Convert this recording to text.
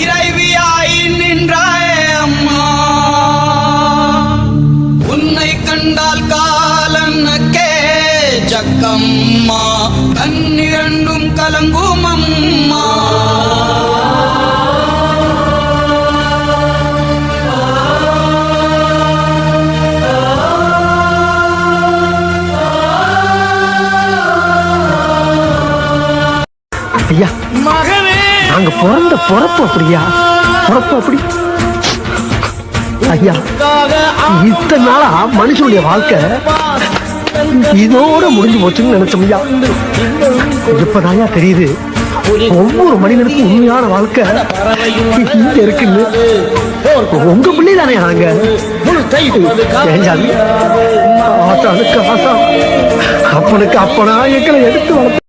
இறைவியாய் நின்றாயே அம்மா. உன்னை கண்டால் காலனுக்கே ஜக்கம்மா. கண்ணிரண்டும் கலங்கும் அம்மா. ஐயா. மகனே நாங்க பிறந்த பிறப்பு அப்படியா? பிறப்பு அப்படி. ஐயா இத்தனை நாளா மனுஷனுடைய வாழ்க்கை இதோட முடிஞ்சு போச்சுன்னு நினைச்சோம்யா இப்பதாயா தெரியுது? ஒவ்வொரு மனிதனுக்கும் உண்மையான வாழ்க்கை இங்க இருக்குன்னு. உங்க பிள்ளை தானே நாங்க அப்பனுக்கு அப்பனா எங்களை எடுத்து வளர்த்து